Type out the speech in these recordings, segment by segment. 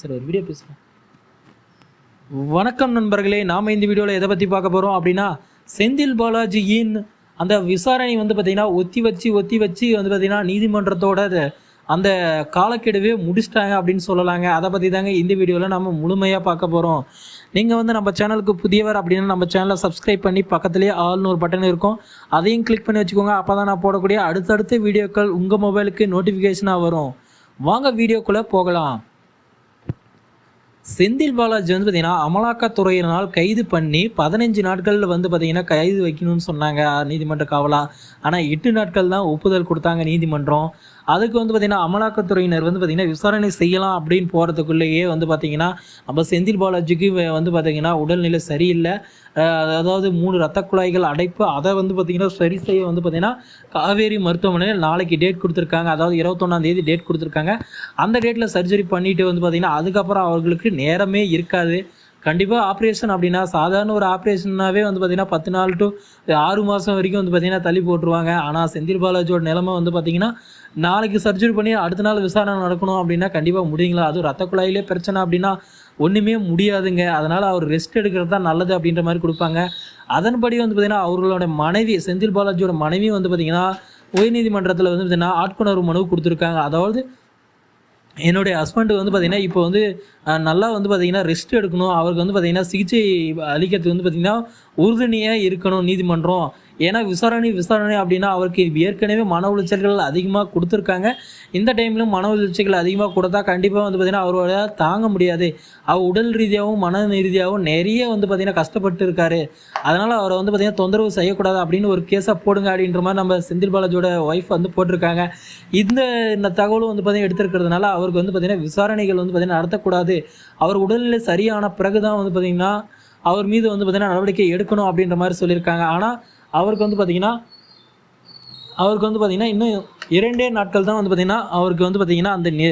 சரி ஒரு வீடியோ பேசுகிறேன் வணக்கம் நண்பர்களே நாம் இந்த வீடியோவில் எதை பற்றி பார்க்க போகிறோம் அப்படின்னா செந்தில் பாலாஜியின் அந்த விசாரணை வந்து பார்த்திங்கன்னா ஒத்தி வச்சு ஒத்தி வச்சு வந்து பார்த்திங்கன்னா நீதிமன்றத்தோட அந்த காலக்கெடுவே முடிச்சிட்டாங்க அப்படின்னு சொல்லலாங்க. அதை பற்றி தாங்க இந்த வீடியோவில் நம்ம முழுமையாக பார்க்க போகிறோம் நீங்கள் வந்து நம்ம சேனலுக்கு புதியவர் அப்படின்னா நம்ம சேனலை சப்ஸ்கிரைப் பண்ணி பக்கத்துலேயே ஆள்னு ஒரு பட்டன் இருக்கும். அதையும் கிளிக் பண்ணி வச்சுக்கோங்க. அப்போ தான் நான் போடக்கூடிய அடுத்தடுத்த வீடியோக்கள் உங்கள் மொபைலுக்கு நோட்டிஃபிகேஷனாக வரும். வாங்க வீடியோக்குள்ளே போகலாம். செந்தில் பாலாஜி வந்து பார்த்தீங்கன்னா அமலாக்கத்துறையினால் கைது பண்ணி பதினஞ்சு நாட்களில் வந்து பார்த்தீங்கன்னா கைது வைக்கணும்னு சொன்னாங்க நீதிமன்ற காவலா? ஆனால் எட்டு நாட்கள் தான் ஒப்புதல் கொடுத்தாங்க நீதிமன்றம். அதுக்கு வந்து பார்த்திங்கன்னா அமலாக்கத்துறையினர் வந்து பார்த்திங்கன்னா விசாரணை செய்யலாம் அப்படின்னு போகிறதுக்குள்ளேயே வந்து பார்த்திங்கன்னா நம்ம செந்தில் பாலாஜிக்கு வந்து பார்த்திங்கன்னா உடல்நிலை சரியில்லை. அதாவது மூணு ரத்த குழாய்கள் அடைப்பு அதை வந்து பார்த்திங்கன்னா சரி செய்ய வந்து பார்த்திங்கன்னா காவேரி மருத்துவமனையில் நாளைக்கு டேட் கொடுத்துருக்காங்க. அதாவது இருபத்தொன்னாம் தேதி டேட் கொடுத்துருக்காங்க. அந்த டேட்டில் சர்ஜரி பண்ணிட்டு வந்து பார்த்திங்கன்னா அதுக்கப்புறம் அவர்களுக்கு நேரமே இருக்காது. கண்டிப்பாக ஆப்ரேஷன் அப்படின்னா சாதாரண ஒரு ஆப்ரேஷன்னாவே வந்து பார்த்திங்கன்னா பத்து நாள் டு ஆறு மாதம் வரைக்கும் வந்து பார்த்திங்கன்னா தள்ளி போட்டுருவாங்க. ஆனால் செந்தில் பாலாஜியோட நிலைமை வந்து பார்த்திங்கன்னா நாளைக்கு சர்ஜரி பண்ணி அடுத்த நாள் விசாரணை நடக்கணும் அப்படின்னா கண்டிப்பாக முடியுங்களா? அதுவும் ரத்த குழாயிலே பிரச்சனை அப்படின்னா ஒன்றுமே முடியாதுங்க. அதனால் அவர் ரெஸ்ட் எடுக்கிறது தான் நல்லது அப்படின்ற மாதிரி கொடுப்பாங்க. அதன்படி வந்து பார்த்திங்கன்னா அவர்களோட மனைவி செந்தில் பாலாஜியோட மனைவி வந்து பார்த்திங்கன்னா உயர்நீதிமன்றத்தில் வந்து பார்த்திங்கன்னா ஆட்கொணர்வு மனு கொடுத்துருக்காங்க. அதாவது என்னுடைய ஹஸ்பண்ட் வந்து பார்த்திங்கன்னா இப்போ வந்து நல்லா வந்து பார்த்திங்கன்னா ரெஸ்ட் எடுக்கணும். அவருக்கு வந்து பார்த்திங்கன்னா சிகிச்சை அளிக்கிறதுக்கு வந்து பார்த்திங்கன்னா உறுதுணையாக இருக்கணும் நீதிமன்றம். ஏன்னா விசாரணை விசாரணை அப்படின்னா அவருக்கு ஏற்கனவே மன உளைச்சல்கள் அதிகமாக கொடுத்துருக்காங்க. இந்த டைம்லையும் மன உளைச்சல்கள் அதிகமாக கொடுத்தா கண்டிப்பாக வந்து பார்த்திங்கன்னா அவரோட தாங்க முடியாது. அவர் உடல் ரீதியாகவும் மன ரீதியாகவும் நிறைய வந்து பார்த்திங்கன்னா கஷ்டப்பட்டு இருக்காரு. அதனால் அவரை வந்து பார்த்திங்கன்னா தொந்தரவு செய்யக்கூடாது அப்படின்னு ஒரு கேஸாக போடுங்க அப்படின்ற மாதிரி நம்ம செந்தில் பாலாஜியோட ஒய்ஃப் வந்து போட்டிருக்காங்க. இந்த இந்த தகவலும் வந்து பார்த்திங்கன்னா எடுத்திருக்கிறதுனால அவருக்கு வந்து பார்த்திங்கன்னா விசாரணைகள் வந்து பார்த்திங்கன்னா நடத்தக்கூடாது. அவர் உடல்நிலை சரியான பிறகு தான் வந்து பார்த்திங்கன்னா அவர் மீது வந்து பார்த்திங்கன்னா நடவடிக்கை எடுக்கணும் அப்படின்ற மாதிரி சொல்லியிருக்காங்க. ஆனால் அவருக்கு வந்து பார்த்திங்கன்னா அவருக்கு வந்து பார்த்திங்கன்னா இன்னும் இரண்டே நாட்கள் தான் வந்து பார்த்திங்கன்னா அவருக்கு வந்து பார்த்திங்கன்னா அந்த நீ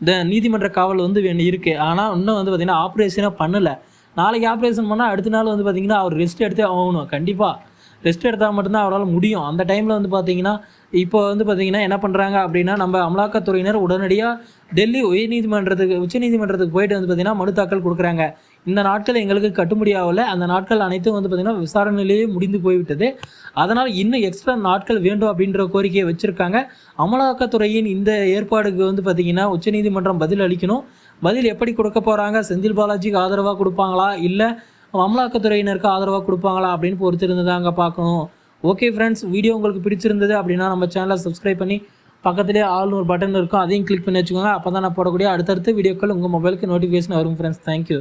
இந்த நீதிமன்ற காவல் வந்து வேண்டி இருக்குது ஆனால் இன்னும் வந்து பார்த்திங்கன்னா ஆப்ரேஷனே பண்ணலை. நாளைக்கு ஆப்ரேஷன் பண்ணால் அடுத்த நாள் வந்து பார்த்திங்கன்னா அவர் ரெஸ்ட் எடுத்தே ஆகணும். கண்டிப்பாக ரெஸ்ட் எடுத்தால் மட்டும்தான் அவரால் முடியும். அந்த டைமில் வந்து பார்த்தீங்கன்னா இப்போ வந்து பார்த்தீங்கன்னா என்ன பண்ணுறாங்க அப்படின்னா நம்ம அமலாக்கத்துறையினர் உடனடியாக டெல்லி உயர்நீதிமன்றத்துக்கு உச்சநீதிமன்றத்துக்கு போயிட்டு வந்து பார்த்தீங்கன்னா மனு தாக்கல் கொடுக்குறாங்க. இந்த நாட்கள் எங்களுக்கு கட்டுப்படியாகல அந்த நாட்கள் அனைத்தும் வந்து பார்த்திங்கன்னா விசாரணையிலேயே முடிந்து போய்விட்டது. அதனால் இன்னும் எக்ஸ்ட்ரா நாட்கள் வேண்டும் அப்படின்ற கோரிக்கையை வச்சுருக்காங்க. அமலாக்கத்துறையின் இந்த ஏற்பாடுக்கு வந்து பார்த்திங்கன்னா உச்சநீதிமன்றம் பதில் அளிக்கணும். பதில் எப்படி கொடுக்க போகிறாங்க செந்தில் பாலாஜிக்கு ஆதரவாக கொடுப்பாங்களா? இல்லை அமலாக்கத்துறையினருக்கு ஆதரவாக கொடுப்பாங்களா? அப்படின்னு பொறுத்திருந்து அங்கே பார்க்கணும். ஓகே ஃப்ரெண்ட்ஸ் வீடியோ உங்களுக்கு பிடிச்சிருந்தது அப்படின்னா நம்ம சேனலை சப்ஸ்கிரைப் பண்ணி பக்கத்துலேயே ஆல்னு ஒரு பட்டன் இருக்கும். அதையும் கிளிக் பண்ணி வச்சுக்கோங்க. அப்போ தான் நான் போடக்கூடிய அடுத்தடுத்த வீடியோக்கள் உங்கள் மொபைலுக்கு நோட்டிஃபிகேஷன் வரும் ஃப்ரெண்ட்ஸ் தேங்க்யூ